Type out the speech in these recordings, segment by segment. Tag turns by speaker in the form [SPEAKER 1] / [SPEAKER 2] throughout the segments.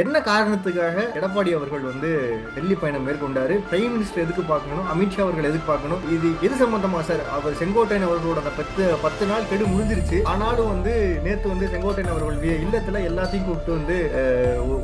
[SPEAKER 1] என்ன காரணத்துக்காக எடப்பாடி அவர்கள் வந்து டெல்லி பயணம் மேற்கொண்டாரு? பிரைம் மினிஸ்டர் எதுக்கு பார்க்கணும்? அமித்ஷா அவர்கள் எதுக்கு பார்க்கணும்? இது எது சம்பந்தமா சார்? அவர் செங்கோட்டையன் அவர்களோட அந்த பத்து பத்து நாள் கெடு முடிஞ்சிருச்சு. ஆனாலும் வந்து நேத்து வந்து செங்கோட்டையன் அவர்கள் இல்லத்துல எல்லாத்தையும் கூப்பிட்டு வந்து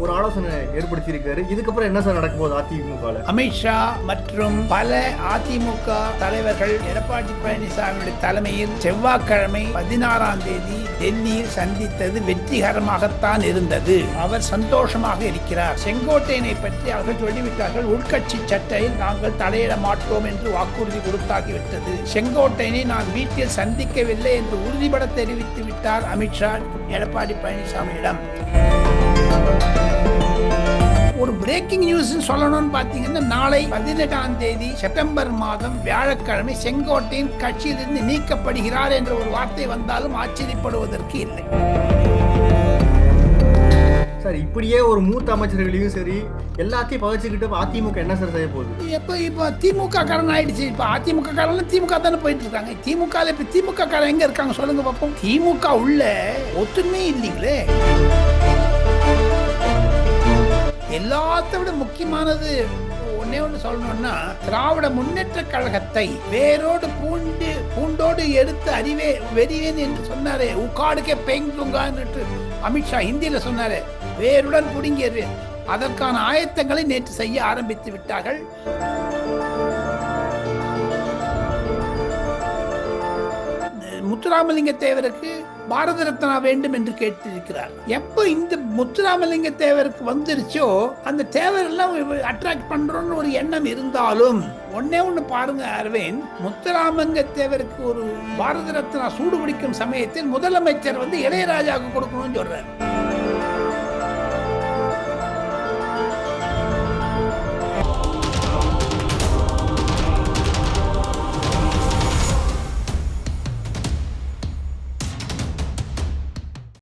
[SPEAKER 1] ஒரு ஆலோசனை ஏற்படுத்தியிருக்காரு. இதுக்கப்புறம் என்ன சார் நடக்க போகுது அதிமுக
[SPEAKER 2] அமித்ஷா மற்றும் பல அதிமுக தலைவர்கள் எடப்பாடி பழனிசாமியுடைய தலைமையில் செவ்வாய்க்கிழமை பதினாறாம் தேதி டெல்லியில் சந்தித்தது வெற்றிகரமாகத்தான் இருந்தது. அவர் சந்தோஷம் சந்தோஷமாக இருக்கிறார். செங்கோட்டையனை பற்றி அவர்கள் சொல்லிவிட்டார்கள் உள்கட்சி சட்டையில் நாங்கள் தலையிட மாட்டோம் என்று வாக்குறுதி கொடுத்தாகிவிட்டது. செங்கோட்டையனை நான் வீட்டில் சந்திக்கவில்லை என்று உறுதிபட தெரிவித்து விட்டார் அமித்ஷா எடப்பாடி பழனிசாமியிடம். ஒரு பிரேக்கிங் நியூஸ் சொல்லணும்னு பாத்தீங்கன்னா நாளை பதினெட்டாம் தேதி செப்டம்பர் மாதம் வியாழக்கிழமை செங்கோட்டையின் கட்சியிலிருந்து நீக்கப்படுகிறார் என்ற ஒரு வார்த்தை வந்தாலும் ஆச்சரியப்படுவதற்கு இல்லை.
[SPEAKER 1] சார் இப்படியே ஒரு மூத்த அமைச்சர்களையும் சரி எல்லாத்தையும் பகச்சுக்கிட்டு அதிமுக என்ன சார் செய்ய போகுது?
[SPEAKER 2] எப்போ இப்போ திமுக காரன் ஆயிடுச்சு. இப்போ அதிமுக காரன் திமுக தானே போயிட்டு இருக்காங்க. திமுக இப்போ திமுக காரன் எங்க இருக்காங்க சொல்லுங்க பார்ப்போம் திமுக உள்ள ஒத்துமே இல்லைங்களே. எல்லாத்த விட முக்கியமானது ஒன்னே ஒன்று சொல்லணும்னா திராவிட முன்னேற்ற கழகத்தை வேரோடு பூண்டு பூண்டோடு எடுத்து அறிவே வெறிவேன் என்று சொன்னாரே. உக்காடுக்கே பெங்குங்கான்னுட்டு அமித்ஷா ஹிந்தியில் சொன்னாரு. வேருடன் குடுங்கியது. அதற்கான ஆயத்தங்களை நேற்று செய்ய ஆரம்பித்து விட்டார்கள். முத்துராமலிங்க தேவருக்கு பாரத ரத்னா வேண்டும் என்று கேட்டிருக்கிறார். எப்போ இந்த முத்துராமலிங்க தேவருக்கு வந்துருச்சோ அந்த தேவர் எல்லாம் அட்ராக்ட் பண்றோம்னு ஒரு எண்ணம் இருந்தாலும் ஒன்னே ஒன்று பாருங்க அரவிந்த் முத்துராமலிங்க தேவருக்கு ஒரு பாரத ரத்னா சூடு பிடிக்கும் சமயத்தில் முதலமைச்சர் வந்து இளையராஜாவுக்கு கொடுக்கணும்னு சொல்றாரு.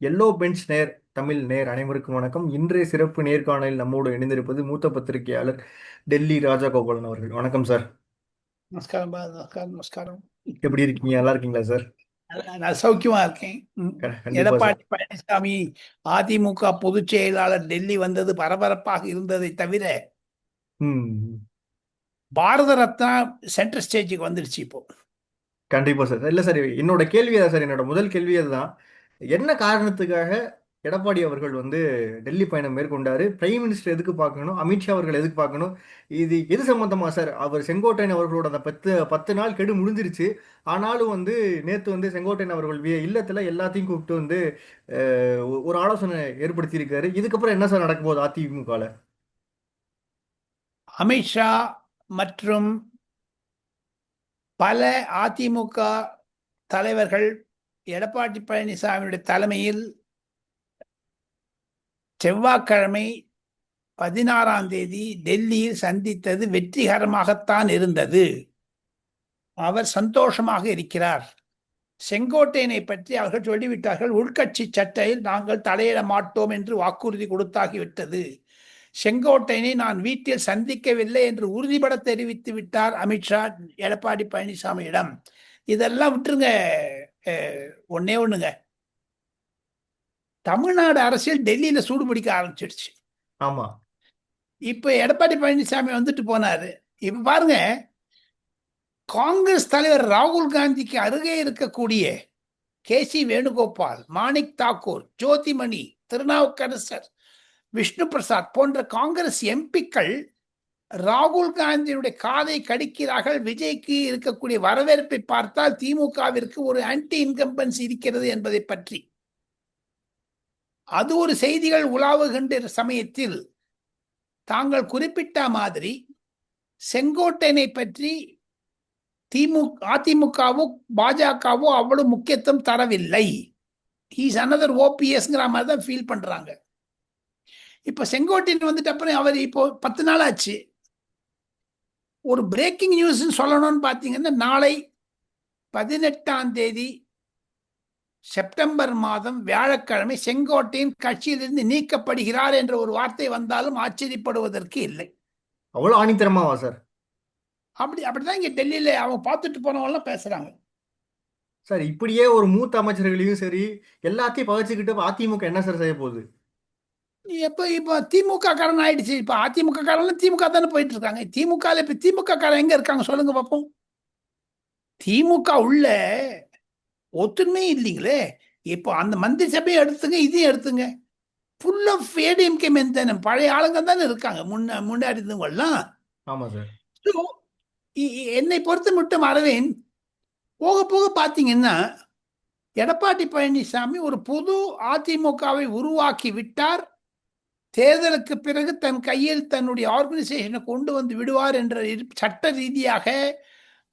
[SPEAKER 1] எல்லோ பெஞ்ச் நேர் தமிழ் நேர் அனைவருக்கும் வணக்கம். இன்றைய சிறப்பு நேர்காணலில் நம்மோடு இணைந்திருப்பது மூத்த பத்திரிகையாளர் டெல்லி ராஜகோபாலன் அவர்கள். வணக்கம் சார்.
[SPEAKER 2] நமஸ்காரம் நமஸ்காரம் நமஸ்காரம்.
[SPEAKER 1] எப்படி இருக்கீங்க? நல்லா இருக்கீங்களா சார்?
[SPEAKER 2] நான் சௌக்கியமா இருக்கேன். எடப்பாடி பழனிசாமி அதிமுக பொதுச் செயலாளர் டெல்லி வந்தது பரபரப்பாக இருந்ததை தவிர பாரத ரத்னா சென்ட்ரல் ஸ்டேஜுக்கு வந்துடுச்சு இப்போ.
[SPEAKER 1] கண்டிப்பா சார். இல்ல சார் என்னோட கேள்வி அதான் சார். என்னோட முதல் கேள்வி அதுதான். என்ன காரணத்துக்காக எடப்பாடி அவர்கள் வந்து டெல்லி பயணம் மேற்கொண்டாரு? பிரைம் மினிஸ்டர் எதுக்கு பார்க்கணும்? அமித்ஷா அவர்கள் எதுக்கு பார்க்கணும்? இது எது சம்பந்தமா சார்? அவர் செங்கோட்டையன் அவர்களோட அந்த பத்து பத்து நாள் கெடு முடிஞ்சிருச்சு. ஆனாலும் வந்து நேற்று வந்து செங்கோட்டையன் அவர்கள் இல்லத்தில் எல்லாத்தையும் கூப்பிட்டு வந்து ஒரு ஆலோசனை ஏற்படுத்தியிருக்காரு. இதுக்கப்புறம் என்ன சார் நடக்க போகுது அதிமுகவில்
[SPEAKER 2] அமித்ஷா மற்றும் பல அதிமுக தலைவர்கள் எடப்பாடி பழனிசாமியுடைய தலைமையில் செவ்வாய்க்கிழமை பதினாறாம் தேதி டெல்லியில் சந்தித்தது வெற்றிகரமாகத்தான் இருந்தது. அவர் சந்தோஷமாக இருக்கிறார். செங்கோட்டையனை பற்றி அவர்கள் சொல்லிவிட்டார்கள் உள்கட்சி சட்டையில் நாங்கள் தலையிட மாட்டோம் என்று வாக்குறுதி கொடுத்தாகிவிட்டது. செங்கோட்டையனை நான் வீட்டில் சந்திக்கவில்லை என்று உறுதிபட தெரிவித்து விட்டார் அமித்ஷா எடப்பாடி பழனிசாமியிடம். இதெல்லாம் விட்டுருங்க. ஒண்ணே ஒண்ணுங்க. தமிழ்நாடு அரசியல் டெல்லியில சூடு பிடிக்க ஆரம்பிச்சிடுச்சு.
[SPEAKER 1] ஆமா.
[SPEAKER 2] இப்ப எடப்பாடி பழனிசாமி வந்துட்டு போனாரு. இப்ப பாருங்க காங்கிரஸ் தலைவர் ராகுல் காந்திக்கு அருகே இருக்கக்கூடிய கே சி வேணுகோபால் மாணிக் தாக்கூர் ஜோதிமணி திருநாவுக்கரசர் விஷ்ணு பிரசாத் போன்ற காங்கிரஸ் எம்பிக்கள் ராகுல் காந்தியினுடைய காதை கடிக்கிறார்கள் விஜய்க்கு இருக்கக்கூடிய வரவேற்பை பார்த்தால் திமுகவிற்கு ஒரு ஆன்டி இன்கம்பன்ஸ் இருக்கிறது என்பதை பற்றி. அது ஒரு செய்திகள் உலாவுகின்ற சமயத்தில் தாங்கள் குறிப்பிட்ட மாதிரி செங்கோட்டையனை பற்றி திமுக அதிமுகவோ பாஜகவோ அவ்வளவு முக்கியத்துவம் தரவில்லை. ஹீஸ் அனதர் ஓபிஎஸ்ங்கிற மாதிரி தான் ஃபீல் பண்றாங்க. இப்போ செங்கோட்டையன் வந்துட்டு அப்புறம் அவர் இப்போ பத்து நாள் ஆச்சு. ஒரு பிரேக்கிங் நியூஸ் சொல்லணும்னு பார்த்தீங்கன்னா நாளை பதினெட்டாம் தேதி செப்டம்பர் மாதம் வியாழக்கிழமை செங்கோட்டையின் கட்சியிலிருந்து நீக்கப்படுகிறார் என்ற ஒரு வார்த்தை வந்தாலும் ஆச்சரியப்படுவதற்கு இல்லை.
[SPEAKER 1] அவ்வளோ ஆணித்தரமாவா சார்
[SPEAKER 2] அப்படி அப்படிதான் இங்க டெல்லியில அவங்க பார்த்துட்டு போனவங்க எல்லாம் பேசுறாங்க.
[SPEAKER 1] சார் இப்படியே ஒரு மூத்த அமைச்சர்களையும் சரி எல்லாத்தையும் பகிச்சுக்கிட்டு அதிமுக என்ன சார் செய்ய போகுது
[SPEAKER 2] எப்போ இப்போ திமுக காரன் ஆயிடுச்சு. இப்போ அதிமுக காரன் திமுக தானே போயிட்டு இருக்காங்க. திமுக இப்ப திமுக காரன் எங்க இருக்காங்க சொல்லுங்க பார்ப்போம் திமுக உள்ள ஒத்துமே இல்லைங்களே. இப்போ அந்த மந்திரி சபையை எடுத்துங்க இதையும் எடுத்துங்க. ஃபுல் ஆஃப் ஏடிஎம்கே மென் தானே பழைய ஆளுங்க தானே இருக்காங்க. முன்ன முன்னாடி இருந்தவங்கலாம்
[SPEAKER 1] ஆமா சார்.
[SPEAKER 2] என்னை பொறுத்த மட்டும் அரவிந்த் போக போக பார்த்தீங்கன்னா எடப்பாடி பழனிசாமி ஒரு புது அதிமுகவை உருவாக்கி விட்டார். தேர்தலுக்கு பிறகு தன் கையில் தன்னுடைய ஆர்கனைசேஷனை கொண்டு வந்து விடுவார் என்ற இரு- சட்ட ரீதியாக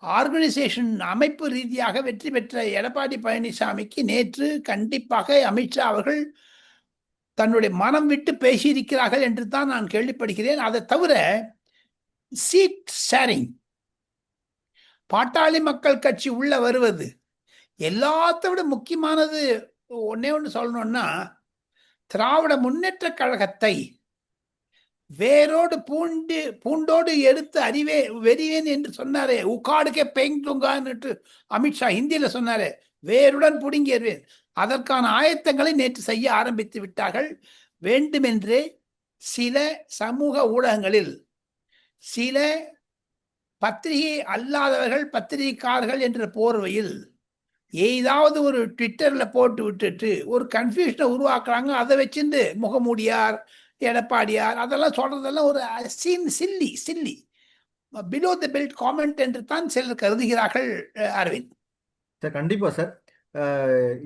[SPEAKER 2] ஆர்கனைசேஷன் அமைப்பு ரீதியாக வெற்றி பெற்ற எடப்பாடி பழனிசாமிக்கு நேற்று கண்டிப்பாக அமித்ஷா அவர்கள் தன்னுடைய மனம் விட்டு பேசியிருக்கிறார்கள் என்று தான் நான் கேள்விப்படுகிறேன். அதை தவிர சீட் ஷேரிங் பாட்டாளி மக்கள் கட்சி உள்ள வருவது எல்லாத்த விட முக்கியமானது ஒன்னே ஒன்று சொல்லணும்னா திராவிட முன்னேற்ற கழகத்தை வேரோடு பூண்டு பூண்டோடு எடுத்து அறிவே வெறிவேன் என்று சொன்னாரே. உக்காடுக்கே பெங்குங்கான்னுட்டு அமித்ஷா ஹிந்தியில சொன்னாரே. வேருடன் புடுங்கி எறிவேன் அதற்கான ஆயத்தங்களை நேற்று செய்ய ஆரம்பித்து விட்டார்கள். வேண்டுமென்றே சில சமூக ஊடகங்களில் சில பத்திரிகை அல்லாதவர்கள் பத்திரிகைக்காரர்கள் என்ற போர்வையில் ஏதாவது ஒரு ட்விட்டரில் போட்டு விட்டுட்டு ஒரு கன்ஃபியூஷனை உருவாக்குறாங்க. அதை வச்சிருந்து முகமூடியார் எடப்பாடியார் அதெல்லாம் சொல்கிறதெல்லாம் ஒரு scene silly silly. Below the belt comment என்று தான் சிலர் கருதுகிறார்கள் அரவிந்த்.
[SPEAKER 1] சார் கண்டிப்பாக சார்.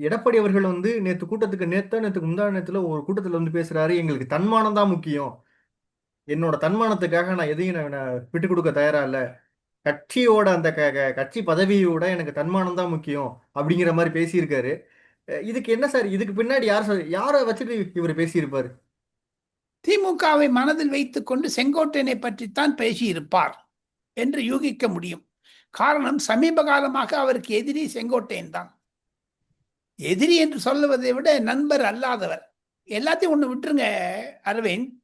[SPEAKER 1] எடப்பாடி அவர்கள் வந்து நேற்று கூட்டத்துக்கு நேத்தா நேற்றுக்கு முந்தா நேரத்தில் ஒரு கூட்டத்தில் வந்து பேசுகிறாரு எங்களுக்கு தன்மானம் தான் முக்கியம். என்னோட தன்மானத்துக்காக நான் எதையும் நான் விட்டு கொடுக்க தயாரா இல்லை. கட்சியோட அந்த க க- கட்சி பதவியோட எனக்கு தன்மானம் தான் முக்கியம் அப்படிங்கிற மாதிரி பேசியிருக்காரு. இதுக்கு என்ன சார்? இதுக்கு பின்னாடி யார் சார்? யாரை வச்சுட்டு இவர் பேசியிருப்பார்?
[SPEAKER 2] திமுகவை மனதில் வைத்துக்கொண்டு செங்கோட்டையனை பற்றித்தான் பேசியிருப்பார் என்று யூகிக்க முடியும். காரணம் சமீப காலமாக அவருக்கு எதிரி செங்கோட்டையன் தான். எதிரி என்று சொல்லுவதை விட நண்பர் அல்லாதவர். எல்லாத்தையும் ஒன்று விட்டுருங்க அரவிந்த்.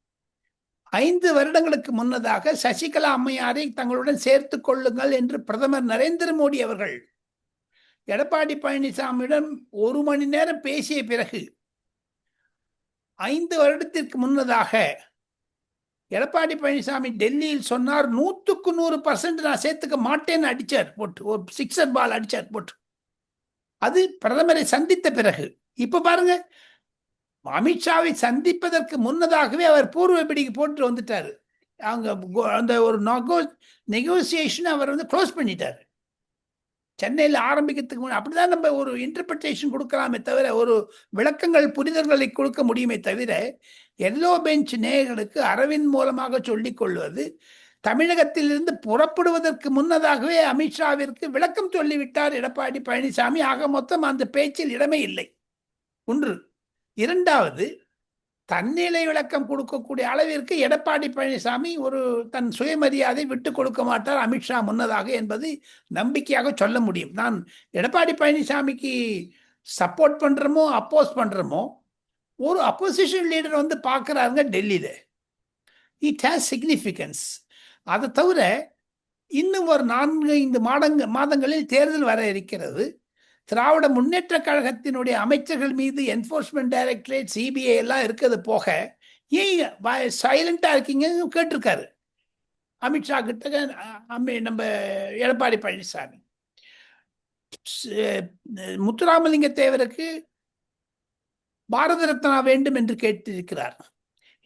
[SPEAKER 2] ஐந்து வருடங்களுக்கு முன்னதாக சசிகலா அம்மையாரை தங்களுடன் சேர்த்து கொள்ளுங்கள் என்று பிரதமர் நரேந்திர மோடி அவர்கள் எடப்பாடி பழனிசாமியிடம் ஒரு மணி நேரம் பேசிய பிறகு ஐந்து வருடத்திற்கு முன்னதாக எடப்பாடி பழனிசாமி டெல்லியில் சொன்னார் நூற்றுக்கு நூறு பர்சன்ட் நான் சேர்த்துக்க மாட்டேன்னு அடிச்சார் போட்டு ஒரு சிக்ஸர் பால் அடிச்சார் போட்டு. அது பிரதமரை சந்தித்த பிறகு. இப்ப பாருங்க அமித்ஷாவை சந்திப்பதற்கு முன்னதாகவே அவர் பூர்வ பிடிக்கு போட்டு வந்துட்டார். அவங்க கோ- அந்த ஒரு நெகோ நெகோசியேஷன் அவர் வந்து க்ளோஸ் பண்ணிட்டார். சென்னையில் ஆரம்பிக்கிறதுக்கு முன்னாடி அப்படிதான் நம்ம ஒரு இன்டர்பிரிட்டேஷன் கொடுக்கலாமே தவிர ஒரு விளக்கங்கள் புரிதல்களை கொடுக்க முடியுமே தவிர எல்லோ பெஞ்ச் நேயர்களுக்கு அரவிந்த் மூலமாக சொல்லிக் கொள்வது தமிழகத்திலிருந்து புறப்படுவதற்கு முன்னதாகவே அமித்ஷாவிற்கு விளக்கம் சொல்லிவிட்டார் எடப்பாடி பழனிசாமி. ஆக மொத்தம் அந்த பேச்சில் இடமே இல்லை. ஒன்று. இரண்டாவது தன்னிலை விளக்கம் கொடுக்கக்கூடிய அளவிற்கு எடப்பாடி பழனிசாமி ஒரு தன் சுயமரியாதை விட்டு கொடுக்க மாட்டார் அமித்ஷா முன்னதாக என்பது நம்பிக்கையாக சொல்ல முடியும். நான் எடப்பாடி பழனிசாமிக்கு சப்போர்ட் பண்ணுறோமோ அப்போஸ் பண்ணுறமோ ஒரு அப்போசிஷன் லீடர் வந்து பார்க்குறாருங்க டெல்லியில். இட் ஹேஸ் சிக்னிஃபிகன்ஸ் அதை தவிர இன்னும் ஒரு நான்கு ஐந்து மாடங்க மாதங்களில் தேர்தல் வர இருக்கிறது. திராவிட முன்னேற்ற கழகத்தினுடைய அமைச்சர்கள் மீது என்ஃபோர்ஸ்மெண்ட் டைரக்டரேட் சிபிஐ எல்லாம் இருக்கிறது போக ஏன் சைலண்டாக இருக்கீங்கன்னு கேட்டிருக்காரு. அமித்ஷா கிட்ட நம்ம எடப்பாடி பழனிசாமி. முத்துராமலிங்க தேவருக்கு பாரத ரத்னா வேண்டும் என்று கேட்டிருக்கிறார்.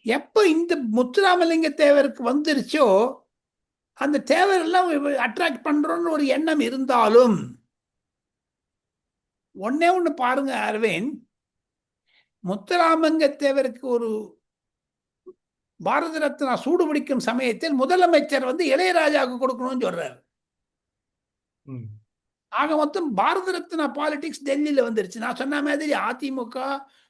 [SPEAKER 2] எப்போ இந்த முத்துராமலிங்க தேவருக்கு வந்துருச்சோ அந்த தேவரெல்லாம் அட்ராக்ட் பண்ணுறோன்னு ஒரு எண்ணம் இருந்தாலும் ஒண்ணே ஒண்ணு பாருங்க அரவிந்த். முத்துராமலிங்க தேவருக்கு ஒரு பாரத ரத்னா சூடு பிடிக்கும் சமயத்தில் முதலமைச்சர் வந்து இளையராஜாவுக்கு கொடுக்கணும்னு சொல்றாரு. ஆக மொத்தம் பாரத ரத்னா பாலிடிக்ஸ் டெல்லியில வந்துருச்சு. நான் சொன்ன மாதிரி அதிமுக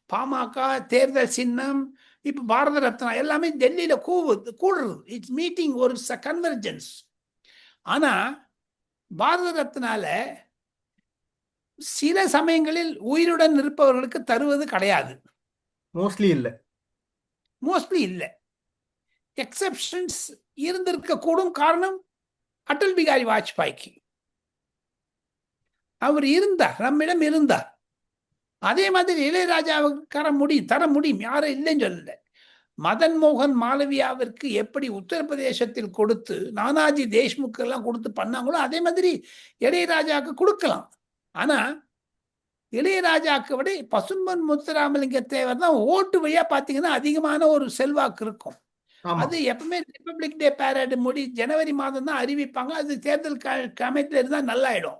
[SPEAKER 2] பாமக தேர்தல் சின்னம் இப்ப பாரத ரத்னா எல்லாமே டெல்லியில கூவுது கூடுறது. இட்ஸ் மீட்டிங் ஒரு கன்வர்ஜென்ஸ் ஆனா பாரத ரத்னால சில சமயங்களில் உயிருடன் இருப்பவர்களுக்கு தருவது கிடையாது.
[SPEAKER 1] மோஸ்ட்லி இல்ல.
[SPEAKER 2] மோஸ்ட்லி இல்லை. எக்ஸெப்ஷன்ஸ் இருந்திருக்க கூடும் காரணம் அடல் பிகாரி வாஜ்பாய்க்கு. அவர் இருந்தார் நம்மிடம் இருந்தார். அதே மாதிரி இளையராஜாவுக்கு தர முடியும் தர முடியும் யாரும் இல்லைன்னு சொல்லல. மதன் மோகன் மாளவியாவிற்கு எப்படி உத்தரப்பிரதேசத்தில் கொடுத்து நானாஜி தேஷ்முக் எல்லாம் கொடுத்து பண்ணாங்களோ அதே மாதிரி இளையராஜாவுக்கு கொடுக்கலாம். ஆனா இளையராஜாக்கு விட பசும்பன் முத்துராமலிங்க தேவர் தான் ஓட்டு வழியா பாத்தீங்கன்னா அதிகமான ஒரு செல்வாக்கு இருக்கும். அது எப்பவுமே ரிப்பப்ளிக் டே பேரேடு முடி ஜனவரி மாதம் தான் அறிவிப்பாங்க. அது தேர்தல் கமிட்டில இருந்தா நல்லாயிடும்.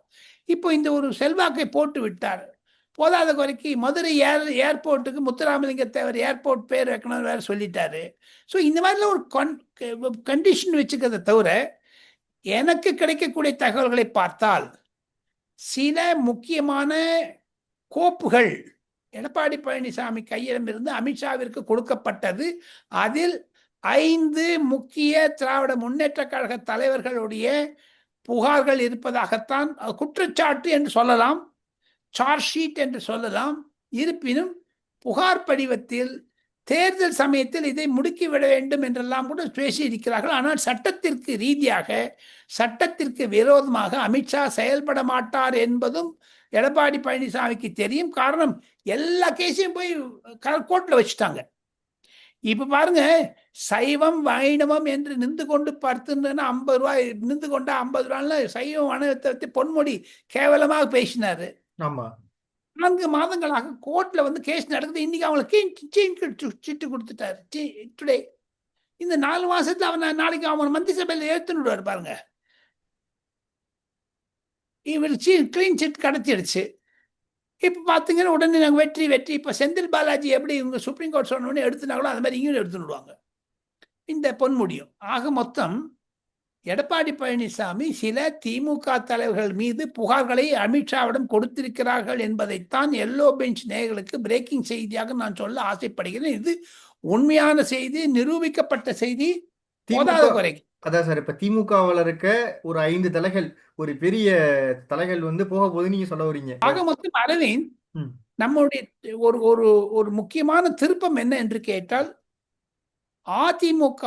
[SPEAKER 2] இப்போ இந்த ஒரு செல்வாக்கை போட்டு விட்டார். போதாத குறைக்கு மதுரை ஏர் ஏர்போர்ட்டுக்கு முத்துராமலிங்க தேவர் ஏர்போர்ட் பேர் வைக்கணும்னு வேற சொல்லிட்டாரு. ஸோ இந்த மாதிரிலாம் ஒரு கண்டிஷன் வச்சுக்கிறத தவிர எனக்கு கிடைக்கக்கூடிய தகவல்களை பார்த்தால் சில முக்கியமான கோப்புகள். எடப்பாடி பழனிசாமி கையிடமிருந்து அமித்ஷாவிற்கு கொடுக்கப்பட்டது. அதில் ஐந்து முக்கிய திராவிட முன்னேற்ற கழக தலைவர்களுடைய புகார்கள் இருப்பதாகத்தான் குற்றச்சாட்டு என்று சொல்லலாம். சார்ஜ் ஷீட் என்று சொல்லலாம். இருப்பினும் புகார் படிவத்தில் தேர்தல் சமயத்தில் இதை முடுக்கிவிட வேண்டும் என்றெல்லாம் கூட பேசியிருக்கிறார்கள். ஆனால் சட்டத்திற்கு ரீதியாக சட்டத்திற்கு விரோதமாக அமித்ஷா செயல்பட மாட்டார் என்பதும் எடப்பாடி பழனிசாமிக்கு தெரியும். காரணம் எல்லா கேஸையும் போய் கோர்ட்ல வச்சுட்டாங்க. இப்ப பாருங்க சைவம் வைணவம் என்று நின்று கொண்டு படுத்துன்னா ஐம்பது ரூபாய் நின்று கொண்டா ஐம்பது ரூபாய்ல சைவம் வனத்தை பொன்முடி கேவலமாக பேசினாரு.
[SPEAKER 1] ஆமா.
[SPEAKER 2] நான்கு மாதங்களாக கோர்ட்ல வந்து கேஸ் நடக்குது. இன்னைக்கு அவங்களுக்கு சீட்டு கொடுத்துட்டாரு. டுடே. இந்த நாலு மாசத்துல அவன் நாளைக்கு அவன் மந்திரி சபையில ஏத்துன்னு விடுவார் பாருங்க. இவருச்சு கிளீன் சிட் கடத்திடுச்சு இப்போ பார்த்தீங்கன்னா உடனே நாங்கள் வெற்றி வெற்றி இப்போ செந்தில் பாலாஜி எப்படி இவங்க சுப்ரீம் கோர்ட் சொன்ன எடுத்துனாங்களோ அது மாதிரி இங்கேயும் எடுத்துடுவாங்க விடுவாங்க இந்த பொன்முடியும் ஆக மொத்தம் எடப்பாடி பழனிசாமி சில திமுக தலைவர்கள் மீது புகார்களை அமித்ஷாவிடம் கொடுத்திருக்கிறார்கள் என்பதைத்தான் எல்லோ பெஞ்ச் நேயர்களுக்கு பிரேக்கிங் செய்தியாக நான் சொல்ல ஆசைப்படுகிறேன் இது உண்மையான செய்தி நிரூபிக்கப்பட்ட செய்தி போதாத குறைக்கு
[SPEAKER 1] அதான் சார் இப்ப திமுகவில் இருக்க ஒரு ஐந்து தலைகள் ஒரு பெரிய தலைகள் வந்து போக போது நீங்க சொல்ல வரீங்க
[SPEAKER 2] ஆக மொத்தம் அரவிந்த். நம்முடைய ஒரு ஒரு ஒரு முக்கியமான திருப்பம் என்ன என்று கேட்டால் அதிமுக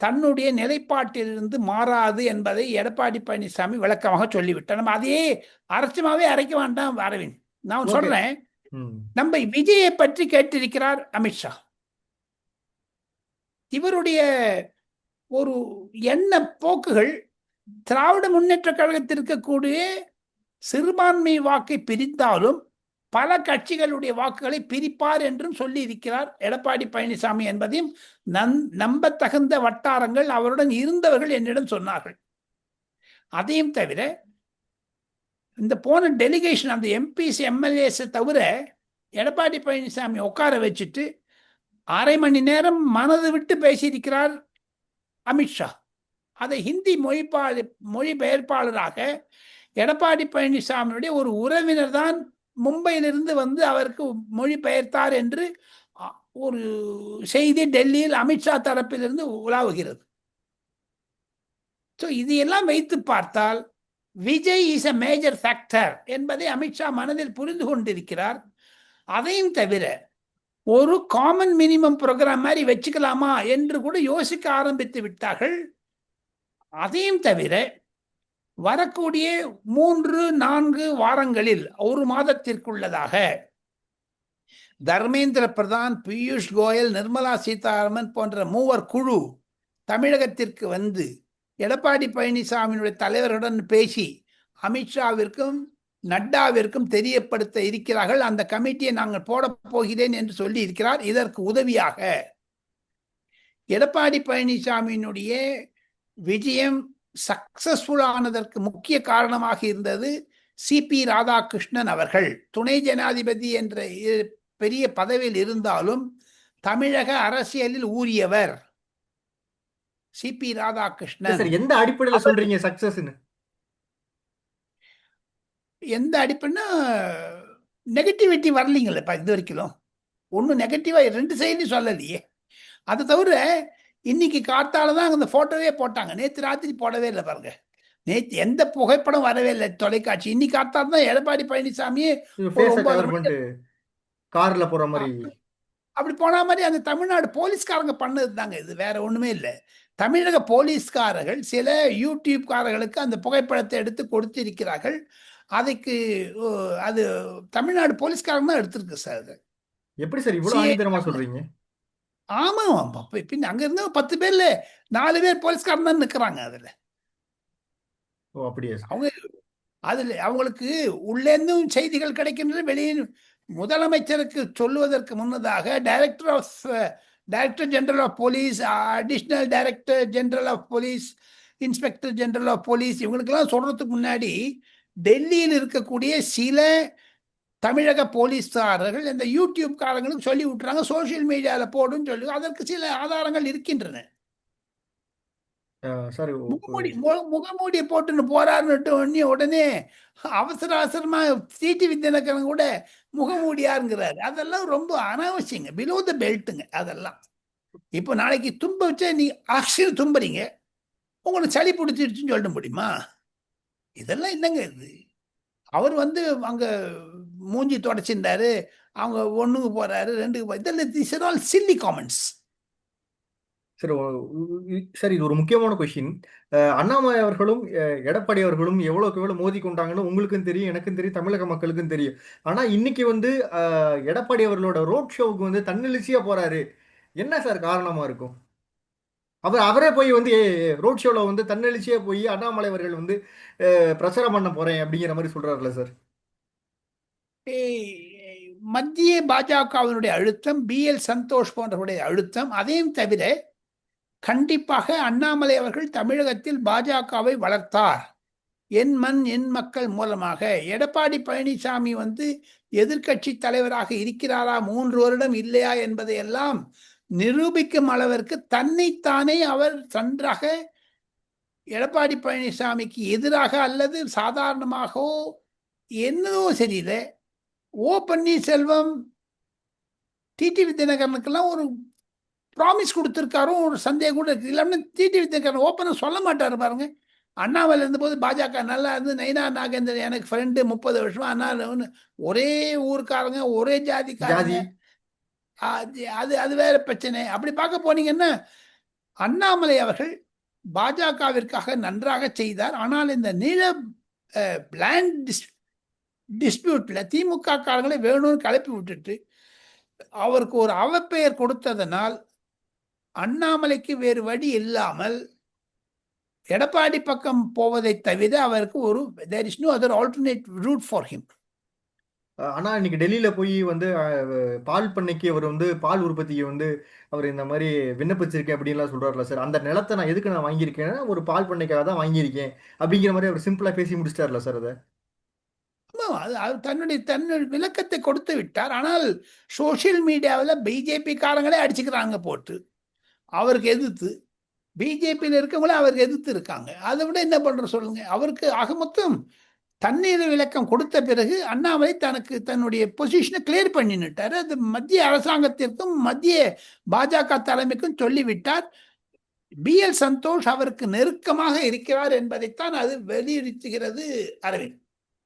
[SPEAKER 2] தன்னுடைய நிலைப்பாட்டிலிருந்து மாறாது என்பதை எடப்பாடி பழனிசாமி விளக்கமாக சொல்லிவிட்டார் நம்ம அதையே அரைச்சமாவே அரைக்க வேண்டாம் அரவிந்த் நான். சொல்றேன். நம்ம விஜயை பற்றி கேட்டிருக்கிறார் அமித்ஷா இவருடைய ஒரு எண்ண போக்குகள் திராவிட முன்னேற்ற கழகத்தில் இருக்கக்கூடிய சிறுபான்மை வாக்கை பிரித்தாலும் பல கட்சிகளுடைய வாக்குகளை பிரிப்பார் என்றும் சொல்லி இருக்கிறார் எடப்பாடி பழனிசாமி என்பதையும் நன் நம்பத்தகுந்த வட்டாரங்கள் அவருடன் இருந்தவர்கள் என்னிடம் சொன்னார்கள். அதையும் தவிர இந்த போன டெலிகேஷன் அந்த எம்பிஸ் எம்எல்ஏஸை தவிர எடப்பாடி பழனிசாமி உட்கார வச்சுட்டு அரை மணி நேரம் மனது விட்டு பேசியிருக்கிறார் அமித்ஷா அதை ஹிந்தி மொழிபாடு மொழிபெயர்ப்பாளராக எடப்பாடி பழனிசாமியுடைய ஒரு உறவினர் தான் மும்பையிலிருந்து வந்து அவருக்கு மொழிபெயர்த்தார் என்று ஒரு செய்தி டெல்லியில் அமித்ஷா தரப்பிலிருந்து உலாவுகிறது. ஸோ இது எல்லாம் வைத்து பார்த்தால் Vijay is a major factor என்பதை அமித்ஷா மனதில் புரிந்து கொண்டிருக்கிறார். அதையும் தவிர ஒரு காமன் மினிமம் ப்ரோக்ராம் மாதிரி வச்சுக்கலாமா என்று கூட யோசிக்க ஆரம்பித்து விட்டார்கள். அதையும் தவிர வரக்கூடிய மூன்று நான்கு வாரங்களில் ஒரு மாதத்திற்குள்ளதாக தர்மேந்திர பிரதான் பியூஷ் கோயல் நிர்மலா சீதாராமன் போன்ற மூவர் குழு தமிழகத்திற்கு வந்து எடப்பாடி பழனிசாமியினுடைய தலைவருடன் பேசி அமித்ஷாவிற்கும் நட்டாவிற்கும் தெரியப்படுத்த இருக்கிறார்கள். அந்த கமிட்டியை நாங்கள் போட போகிறேன் என்று சொல்லி இருக்கிறார். இதற்கு உதவியாக எடப்பாடி பழனிசாமியினுடைய விஜயம் சக்சஸ்ஃபுல் ஆனதற்கு முக்கிய காரணமாக இருந்தது சிபி ராதாகிருஷ்ணன் அவர்கள். துணை ஜனாதிபதி என்ற பெரிய பதவியில் இருந்தாலும் தமிழக அரசியலில் ஊறியவர். சிபி
[SPEAKER 1] இல்ல
[SPEAKER 2] ராதாகிருஷ்ணன்.
[SPEAKER 1] எந்த அடிப்படையில சொல்றீங்க சக்சஸ்ன்னு?
[SPEAKER 2] எந்த அடிப்படைனா நெகட்டிவிட்டி வரலீங்களேப்பா இது வரைக்கும் ஒன்றும் நெகட்டிவாக ரெண்டு சைடும் சொல்லலையே. அதை தவிர இன்னைக்கு காத்தால தான் அந்த ஃபோட்டோவே போட்டாங்க. நேற்று ராத்திரி போடவே இல்லை பாருங்க. நேற்று எந்த புகைப்படம் வரவே இல்லை தொலைக்காட்சி. இன்னைக்கு காத்தால தான் எடப்பாடி பழனிசாமியே
[SPEAKER 1] கார்ல போற மாதிரி.
[SPEAKER 2] அப்படி போன மாதிரி அந்த தமிழ்நாடு போலீஸ்காரங்க பண்ணது தாங்க. இது வேற ஒண்ணுமே இல்லை. தமிழக போலீஸ்காரர்கள் சில யூடியூப்காரர்களுக்கு அந்த புகைப்படத்தை எடுத்து கொடுத்திருக்கிறார்கள். அதுக்கு அது தமிழ்நாடு போலீஸ்காரங்க தான் எடுத்திருக்கு சார் அது.
[SPEAKER 1] எப்படி சார் இவ்வளவு ஆணித்தரமா சொல்றீங்க?
[SPEAKER 2] ஆமா அப்ப பின்ன அங்க இருந்த பத்து பேர்ல நாலு பேர் போலீஸ்காரன் தான் நிக்கிறாங்க அதுல.
[SPEAKER 1] ஓ அப்படியா
[SPEAKER 2] அவங்க அதுல அவங்களுக்கு உள்ளேருந்தும் செய்திகள் கிடைக்கின்றது வெளியே முதலமைச்சருக்கு சொல்லுவதற்கு முன்னதாக director of director general of police additional director general of police inspector general of police இவங்களுக்கெல்லாம் சொல்றதுக்கு முன்னாடி டெல்லியில் இருக்கக்கூடிய சில தமிழக போலீஸ்காரர்கள் இந்த யூடியூப் காரங்களுக்கு சொல்லி விட்டுறாங்க சோஷியல் மீடியாவில் போடுன்னு சொல்லி அதற்கு சில ஆதாரங்கள் இருக்கின்றன. முகமூடி மு- முகமூடியை போட்டுன்னு போறாருன்னுட்டு உடனே உடனே அவசர அவசரமா சீட்டி வித்தியனக்கரன் கூட முகமூடியாருங்கிறாரு. அதெல்லாம் ரொம்ப அனாவசியங்க. பிலோ த பெல்ட்டுங்க அதெல்லாம். இப்போ நாளைக்கு தும்ப வச்சா நீ ஆக்சிஜன் தும்புறீங்க. உங்களுக்கு சளி பிடிச்சிருச்சுன்னு சொல்ல முடியுமா? இதெல்லாம் என்னங்க இது? அவர் வந்து அங்கே மூஞ்சி தொடச்சிருந்தாரு அவங்க ஒன்றுக்கு போறாரு ரெண்டுக்கு போ இதெல்லாம் this are all silly comments
[SPEAKER 1] sir சரி சார் இது ஒரு முக்கியமான கொஷின் அண்ணாமலை அவர்களும் எடப்பாடி அவர்களும் எவ்வளோக்கு எவ்வளோ மோதி கொண்டாங்கன்னு உங்களுக்கும் தெரியும் எனக்கும் தெரியும் தமிழக மக்களுக்கும் தெரியும். ஆனால் இன்னைக்கு வந்து எடப்பாடி அவர்களோட ரோட் ஷோவுக்கு வந்து தன்னெழுச்சியாக போறாரு. என்ன சார் காரணமாக இருக்கும்? அவர் அவரே போய் வந்து ரோட் ஷோவில் வந்து தன்னெழுச்சியே போய் அண்ணாமலை அவர்கள் வந்து பிரச்சாரம் பண்ண போறேன் அப்படிங்கிற மாதிரி சொல்றாருல்ல சார்?
[SPEAKER 2] மத்திய பாஜகவினுடைய அழுத்தம் பி. எல். சந்தோஷ் போன்றவருடைய அழுத்தம் அதையும் தவிர கண்டிப்பாக அண்ணாமலை அவர்கள் தமிழகத்தில் பாஜகவை வளர்த்தார். என் மண் என் மக்கள் மூலமாக. எடப்பாடி பழனிசாமி வந்து எதிர்க்கட்சி தலைவராக இருக்கிறாரா? மூன்று வருடம் இல்லையா என்பதையெல்லாம் நிரூபிக்கும் அளவிற்கு தன்னைத்தானே அவர் நன்றாக எடப்பாடி பழனிசாமிக்கு எதிராக அல்லது சாதாரணமாகவோ என்னதோ சரியில்லை. ஓ பன்னீர்செல்வம் டிடிவி தினகரனுக்கெல்லாம் ஒரு ப்ராமிஸ் கொடுத்துருக்காரோ ஒரு சந்தேகம் கூட இருக்கு. இல்லாமல் டிடிவி தினகரன் ஓப்பனாக சொல்ல மாட்டார் பாருங்க. அண்ணாவில் இருந்தபோது பாஜக நல்லா இருந்து நைனா நாகேந்திரன் எனக்கு ஃப்ரெண்டு முப்பது வருஷமா அண்ணா ஒரே ஊருக்காரங்க ஒரே ஜாதிக்காரங்க. அது அது அது வேற பிரச்சனை. அப்படி பார்க்க போனீங்கன்னா அண்ணாமலை அவர்கள் பாஜகவிற்காக நன்றாக செய்தார். ஆனால் இந்த நில லேண்ட் டிஸ் டிஸ்பியூட்ல திமுக காரங்களை வேணும்னு கிளப்பி விட்டுட்டு அவருக்கு ஒரு அவப்பெயர் கொடுத்ததனால் அண்ணாமலைக்கு வேறு வழி இல்லாமல் எடப்பாடி பக்கம் போவதை தவிர அவருக்கு ஒரு there is no other alternate route for him
[SPEAKER 1] ஆனால் இன்னைக்கு டெல்லியில் போய் வந்து பால் பண்ணைக்கு அவர் வந்து பால் உற்பத்திக்கு வந்து அவர் இந்த மாதிரி விண்ணப்பிச்சிருக்கேன் அப்படின்லாம் சொல்கிறார்ல சார். அந்த நிலத்தை நான் எதுக்கு நான் வாங்கியிருக்கேன்னா ஒரு பால் பண்ணைக்காக தான் வாங்கியிருக்கேன் அப்படிங்கிற மாதிரி அவர் சிம்பிளாக பேசி முடிச்சிட்டார்ல சார் அதை?
[SPEAKER 2] ஆமா, அது அது தன்னுடைய தன்னுடைய விளக்கத்தை கொடுத்து விட்டார். ஆனால் சோஷியல் மீடியாவில் பிஜேபி காரங்களே அடிச்சுக்கிறாங்க போட்டு. அவருக்கு எதிர்த்து பிஜேபியில் இருக்கவங்களே அவருக்கு எதிர்த்து இருக்காங்க. அதை விட என்ன பண்ணுற சொல்லுங்க. அவருக்கு ஆக மொத்தம் தண்ணீர் விளக்கம் கொடுத்த பிறகு அண்ணாமலை தனக்கு தன்னுடைய பொசிஷனை கிளியர் பண்ணிட்டார். அது மத்திய அரசாங்கத்திற்கும் மத்திய பாஜக தலைமைக்கும் சொல்லிவிட்டார். பி எல் சந்தோஷ் அவருக்கு நெருக்கமாக இருக்கிறார் என்பதைத்தான் அது வெளியுறுத்துகிறது அரவிந்த்.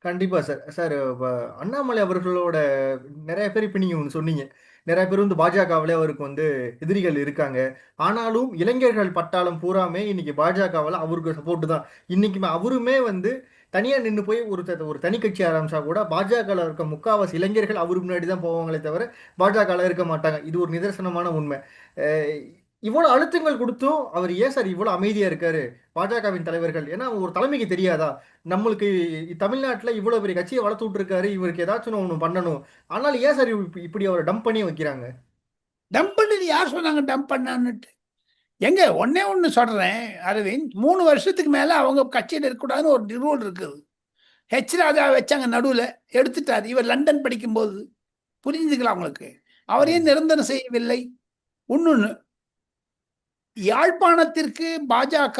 [SPEAKER 1] கண்டிப்பா சார். சார் அண்ணாமலை அவர்களோட நிறைய பேர் இப்ப நீங்க ஒன்று சொன்னீங்க. நிறைய பேர் வந்து பாஜகவிலே அவருக்கு வந்து எதிரிகள் இருக்காங்க. ஆனாலும் இளைஞர்கள் பட்டாளம் பூராமே இன்னைக்கு பாஜகவில் அவருக்கு சப்போர்ட் தான். இன்னைக்குமே அவருமே வந்து தனியாக நின்று போய் ஒரு ஒரு தனி கட்சி ஆரம்பிச்சா கூட பாஜகவில் இருக்க முக்காவாசி இளைஞர்கள் அவர் முன்னாடி தான் போவாங்களே தவிர பாஜகவில் இருக்க மாட்டாங்க. இது ஒரு நிதர்சனமான உண்மை. இவ்வளோ அழுத்தங்கள் கொடுத்தும் அவர் ஏன் சார் இவ்வளோ அமைதியாக இருக்காரு? பாஜகவின் தலைவர்கள். ஏன்னா ஒரு தலைமைக்கு தெரியாதா? நம்மளுக்கு தமிழ்நாட்டில் இவ்வளோ பெரிய கட்சியை வளர்த்து விட்டுருக்காரு. இவருக்கு ஏதாச்சும் ஒன்று பண்ணணும். ஆனால் ஏன் சார் இப்படி அவரை டம்ப் பண்ணி வைக்கிறாங்க?
[SPEAKER 2] டம்ப் பண்ணது யார் சொன்னாங்க டம்ப் பண்ணான்னுட்டு? எங்க? ஒன்னே ஒன்று சொல்றேன் அரவிந்த். மூணு வருஷத்துக்கு மேல அவங்க கட்சியில் இருக்கக்கூடாதுன்னு ஒரு ரூல் இருக்குது. ஹெச் ராஜா வச்சாங்க நடுவுல எடுத்துட்டார். இவர் லண்டன் படிக்கும்போது. புரிஞ்சுக்கலாம் உங்களுக்கு? அவரையே நிரந்தரம் செய்யவில்லை? இன்னொன்று யாழ்ப்பாணத்திற்கு பாஜக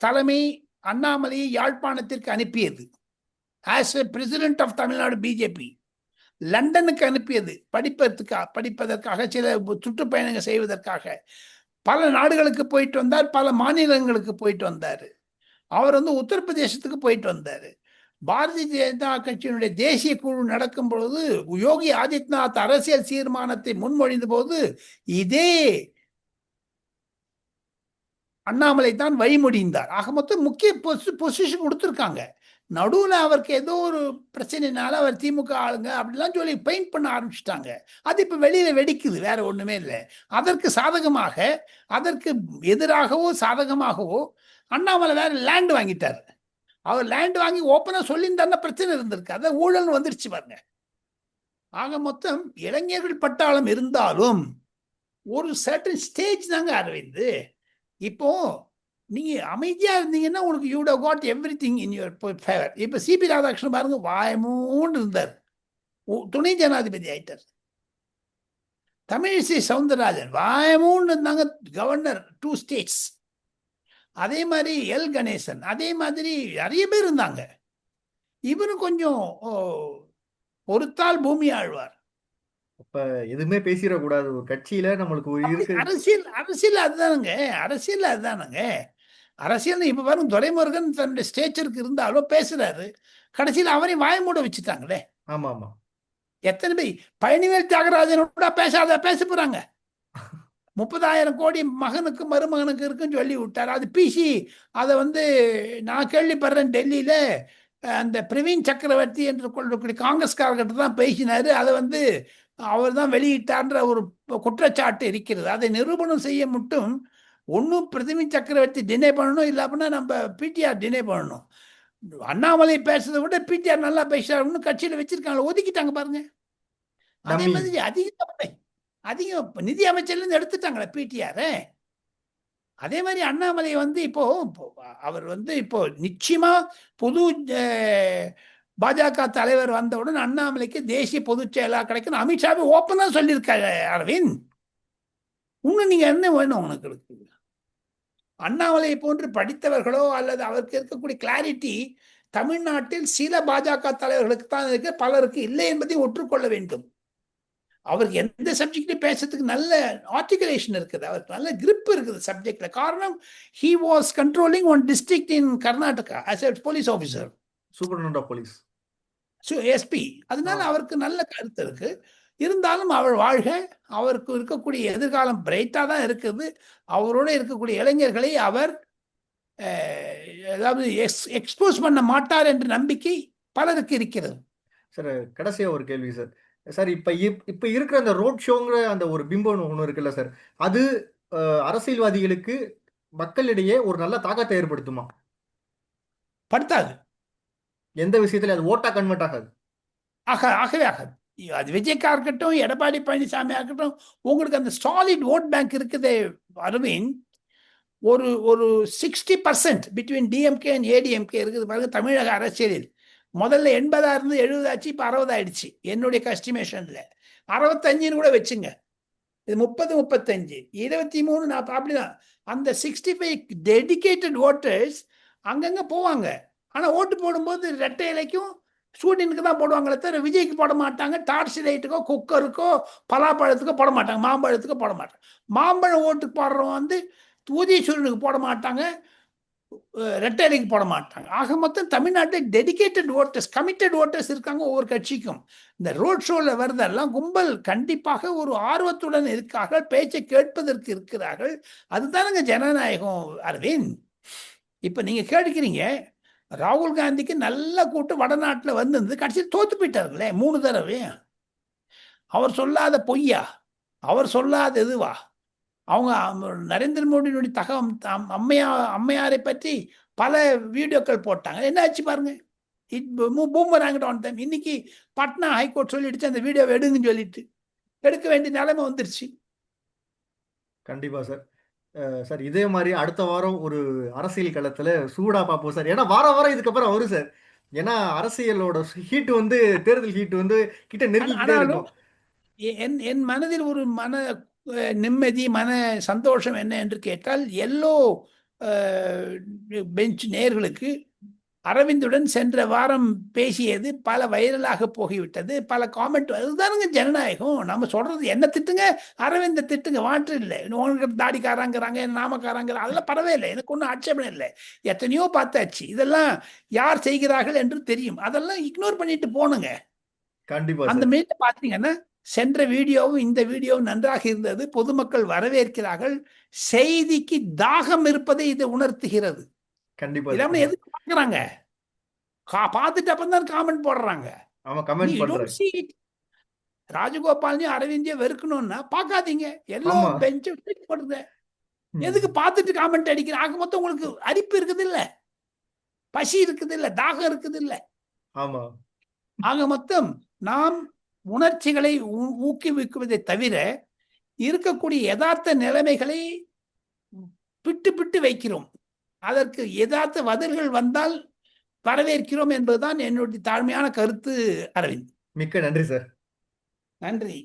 [SPEAKER 2] தலைமை அண்ணாமலையை யாழ்ப்பாணத்திற்கு அனுப்பியது. As a president of Tamil Nadu BJP லண்டனுக்கு அனுப்பியது. படிப்பதற்காக படிப்பதற்காக சில சுற்றுப்பயணங்கள் செய்வதற்காக. பல நாடுகளுக்கு போயிட்டு வந்தார் பல மாநிலங்களுக்கு போயிட்டு வந்தார். அவர் வந்து உத்தரப்பிரதேசத்துக்கு போயிட்டு வந்தார். பாரதிய ஜனதா கட்சியினுடைய தேசிய குழு நடக்கும் பொழுது யோகி ஆதித்யநாத் அரசியல் தீர்மானத்தை முன்மொழிந்த போது இதே அண்ணாமலை தான் வழிமொழிந்தார் ஆக மொத்தம் முக்கிய பொசிஷன் கொடுத்துருக்காங்க. நடுவில் அவருக்கு ஏதோ ஒரு பிரச்சனைனால அவர் திமுக ஆளுங்க அப்படிலாம் சொல்லி பெயிண்ட் பண்ண ஆரம்பிச்சிட்டாங்க. அது இப்போ வெளியில் வெடிக்குது வேற ஒன்றுமே இல்லை. அதற்கு சாதகமாக அதற்கு எதிராகவோ சாதகமாகவோ அண்ணாமலை வேற லேண்ட் வாங்கிட்டார். அவர் லேண்ட் வாங்கி ஓப்பனாக சொல்லியிருந்தாருன்னா பிரச்சனை இருந்திருக்கு. அதை ஊழல் வந்துருச்சு பாருங்க. ஆக மொத்தம் இளைஞர்கள் பட்டாளம் இருந்தாலும் ஒரு சர்டன் ஸ்டேஜ் தாங்க அரவிந்து. இப்போ நீங்க அமைதியா இருந்தீங்கன்னா உனக்கு you do got every thing in your favour இப்போ சிபி ராதாகிருஷ்ணன் பாருங்க வாயமூண்டு இருந்தார். துணை ஜனாதிபதி ஆயிட்டார். தமிழிசை சவுந்தரராஜன் வாயமூண்டு இருந்தாங்க கவர்னர் டூ ஸ்டேட்ஸ் அதே மாதிரி எல் கணேசன் அதே மாதிரி நிறைய பேர் இருந்தாங்க. இவரும் கொஞ்சம் பொறுத்தால் பூமி ஆழ்வார்.
[SPEAKER 1] அப்ப எதுவுமே பேசிடக்கூடாது. ஒரு கட்சியில நம்மளுக்கு
[SPEAKER 2] அரசியல் அரசியல் அதுதானுங்க. அரசியல் அதுதானுங்க. அரசியல் இப்ப பாருங்க துரைமுருகன் தன்னுடைய ஸ்டேச்சருக்கு இருந்தாலும் பேசுறாரு. கடைசியில் அவரையும் வாய மூட வச்சுட்டாங்களே.
[SPEAKER 1] ஆமா ஆமா
[SPEAKER 2] எத்தனை பேர்? பழனிவேல் தியாகராஜனோட பேசாத பேச போறாங்க. முப்பதாயிரம் கோடி மகனுக்கு மருமகனுக்கு இருக்குன்னு சொல்லி விட்டார். அது பிசி அதை வந்து நான் கேள்விப்படுறேன் டெல்லியில அந்த பிரவீன் சக்கரவர்த்தி என்று கொள்ளக்கூடிய காங்கிரஸ்காரர்கிட்ட தான் பேசினாரு. அதை வந்து அவர் தான் வெளியிட்டார்ன்ற ஒரு குற்றச்சாட்டு இருக்கிறது. அதை நிரூபணம் செய்ய மட்டும் ஒன்றும் பிரதிமின் சக்கரவர்த்தி டினை பண்ணணும் இல்லை அப்படின்னா நம்ம பிடிஆர் டினை பண்ணணும். அண்ணாமலை பேசுறதை விட பிடிஆர் நல்லா பேசுறாருன்னு கட்சியில வச்சிருக்காங்க ஒதுக்கிட்டாங்க பாருங்க. அதே. மாதிரி அதிக அதிகம் நிதி அமைச்சர்ல இருந்து எடுத்துட்டாங்களே பிடிஆர் அதே மாதிரி அண்ணாமலை வந்து இப்போ அவர் வந்து இப்போ நிச்சயமா புது பாஜக தலைவர் வந்தவுடன் அண்ணாமலைக்கு தேசிய பொதுச் செயலாளர் கிடைக்கும் அமித்ஷாவே ஓப்பனா சொல்லியிருக்காரு அரவிந்த். இன்னும் நீங்க என்ன வேணும் உனக்கு அண்ணாமலை போன்று படித்தவர்களோ அல்லது அவருக்கு இருக்கக்கூடிய கிளாரிட்டி தமிழ்நாட்டில் சில பாஜக தலைவர்களுக்கு தான் இருக்கு பலருக்கு இல்லை என்பதை ஒற்றுக்கொள்ள வேண்டும். அவருக்கு எந்த சப்ஜெக்ட்லையும் பேசுறதுக்கு நல்ல ஆர்டிகுலேஷன் இருக்குது அவருக்கு நல்ல grip இருக்குது சப்ஜெக்ட்ல காரணம் he was controlling one district in Karnataka as a police officer
[SPEAKER 1] superintendent police
[SPEAKER 2] so SP அதனால. அவருக்கு நல்ல கருத்து இருக்கு. இருந்தாலும் அவர் வாழ்க. அவருக்கு இருக்கக்கூடிய எதிர்காலம் பிரைட்டாக தான் இருக்குது. அவரோட இருக்கக்கூடிய இளைஞர்களை அவர் அதாவது எக்ஸ் எக்ஸ்போஸ் பண்ண மாட்டார் என்ற நம்பிக்கை பலருக்கு இருக்கிறது.
[SPEAKER 1] சார் கடைசியா ஒரு கேள்வி சார். சார் இப்ப இப்- இப்ப இருக்கிற அந்த ரோட் ஷோங்கிற அந்த ஒரு பிம்பம் ஒன்று இருக்குல்ல சார் அது அரசியல்வாதிகளுக்கு மக்களிடையே ஒரு நல்ல தாக்கத்தை ஏற்படுத்துமா?
[SPEAKER 2] படுத்தாது.
[SPEAKER 1] எந்த விஷயத்துல அது ஓட்டா கன்வெர்ட் ஆகாது.
[SPEAKER 2] ஆக ஆகவே ஆகாது. அது விஜய்க்கா இருக்கட்டும் எடப்பாடி பழனிசாமியாக இருக்கட்டும் உங்களுக்கு அந்த சாலிட் ஓட் பேங்க் இருக்குதே அரவிந்த். ஒரு ஒரு sixty percent between DMK and ADMK இருக்குது பாருங்க தமிழக அரசியலில். முதல்ல எண்பதா இருந்து எழுபதாச்சு இப்போ அறுபதாயிடுச்சு என்னுடைய கஸ்டிமேஷனில் அறுபத்தஞ்சுன்னு கூட வச்சுங்க. இது முப்பது முப்பத்தஞ்சு. இருபத்தி மூணு நான் அப்படிதான். அந்த சிக்ஸ்டி ஃபைவ் டெடிகேட்டட் ஓட்டர்ஸ் அங்கங்கே போவாங்க. ஆனால் ஓட்டு போடும்போது ரெட்டை இலைக்கும் சூரியனுக்கு தான் போடுவாங்களே தவிர விஜய்க்கு போட மாட்டாங்க. டார்ச் லைட்டுக்கோ குக்கருக்கோ பலாப்பழத்துக்கோ போட மாட்டாங்க. மாம்பழத்துக்கோ போட மாட்டாங்க. மாம்பழம் ஓட்டுக்கு போடுறவங்க வந்து உதயசூரனுக்கு போட மாட்டாங்க. அஹ் போட மாட்டாங்க. ஆக மொத்தம் தமிழ்நாட்டில் டெடிகேட்டட் ஓட்டர்ஸ் கமிட்டட் ஓட்டர்ஸ் இருக்காங்க ஒவ்வொரு கட்சிக்கும். இந்த ரோட் ஷோவில் வருதெல்லாம் கும்பல் கண்டிப்பாக ஒரு ஆர்வத்துடன் இருக்கார்கள். பேச்சை கேட்பதற்கு இருக்கிறார்கள். அதுதானுங்க ஜனநாயகம் அரவிந்த். இப்போ நீங்கள் கேட்கிறீங்க ராகுல் காந்திக்கு நல்ல கூட்டு வடநாட்டில் வந்திருந்து கடைசியில் தோத்து போயிட்டாருங்களே மூணு தடவையும் அவர் சொல்லாத பொய்யா? அவர் சொல்லாத இதுவா அவங்க நரேந்திர மோடியினுடைய தகம் அம்- அம்மையா அம்மையாரை பற்றி பல வீடியோக்கள் போட்டாங்க. என்ன ஆச்சு பாருங்க. இட் பூமராங்கிட்ட ஆன் டைம் இன்னைக்கு பட்னா ஹைகோர்ட் சொல்லிடுச்சு அந்த வீடியோவை எடுங்கன்னு சொல்லிட்டு. எடுக்க வேண்டிய நிலைமை வந்துருச்சு.
[SPEAKER 1] கண்டிப்பா சார். சார் இதே மாதிரி அடுத்த வாரம் ஒரு அரசியல் களத்துல சூடா பார்ப்போம் சார். ஏன்னா வாரம் வாரம் இதுக்கப்புறம் வரும் சார். ஏன்னா அரசியலோட ஹீட் வந்து தேர்தல் ஹீட் வந்து கிட்ட நெருங்கிக்கிட்டே இருக்கும்.
[SPEAKER 2] என் என் மனதில் ஒரு மன நிம்மதி மன சந்தோஷம் என்ன என்று கேட்டால் எல்லோ பெஞ்ச் நேர்களுக்கு அரவிந்துடன் சென்ற வாரம் பேசியது பல வைரலாக போகிவிட்டது. பல காமெண்ட் அதுதானுங்க ஜனநாயகம். நம்ம சொல்றது என்ன திட்டுங்க? அரவிந்த திட்டுங்க மாற்று இல்லை. உங்களுக்கு தாடிக்காராங்கிறாங்க நாமக்காராங்கிறாங்க அதெல்லாம் பரவே இல்லை. எனக்கு ஒன்றும் ஆட்சேபனை இல்லை. எத்தனையோ பார்த்தாச்சு. இதெல்லாம் யார் செய்கிறார்கள் என்று தெரியும். அதெல்லாம் இக்னோர் பண்ணிட்டு போனுங்க
[SPEAKER 1] கண்டிப்பா
[SPEAKER 2] அந்த மீட்டை பார்த்தீங்கன்னா சென்ற வீடியோவும் இந்த வீடியோவும் நன்றாக இருந்தது. பொதுமக்கள் வரவேற்கிறார்கள். செய்திக்கு தாகம் இருப்பதை இது உணர்த்துகிறது.
[SPEAKER 1] கண்டிப்பா
[SPEAKER 2] இல்லாம எதுக்கு பார்க்கறாங்க கா பார்த்துட்டு அப்பதான் காமெண்ட் போடுறாங்க.
[SPEAKER 1] ஆமா கமெண்ட்
[SPEAKER 2] it. ராஜகோபாலையும் அரவிந்தையும் வெறுக்கணும்னா பார்க்காதீங்க எல்லாம். பெஞ்ச
[SPEAKER 1] ம்.
[SPEAKER 2] எதுக்கு பார்த்துட்டு காமெண்ட் அடிக்கிற? ஆக மொத்தம் உங்களுக்கு அரிப்பு இருக்குது இல்ல பசி இருக்குது இல்ல தாகம் இருக்குது இல்ல
[SPEAKER 1] ஆமா.
[SPEAKER 2] ஆக மொத்தம் நாம் உணர்ச்சிகளை ஊக்குவிக்குவதை தவிர இருக்கக்கூடிய யதார்த்த நிலைமைகளை பிட்டு பிட்டு வைக்கிறோம். அதற்கு யதார்த்த பதில்கள் வந்தால் வரவேற்கிறோம் என்பதுதான் என்னுடைய தாழ்மையான கருத்து அரவிந்த்.
[SPEAKER 1] மிக்க நன்றி சார்.
[SPEAKER 2] நன்றி.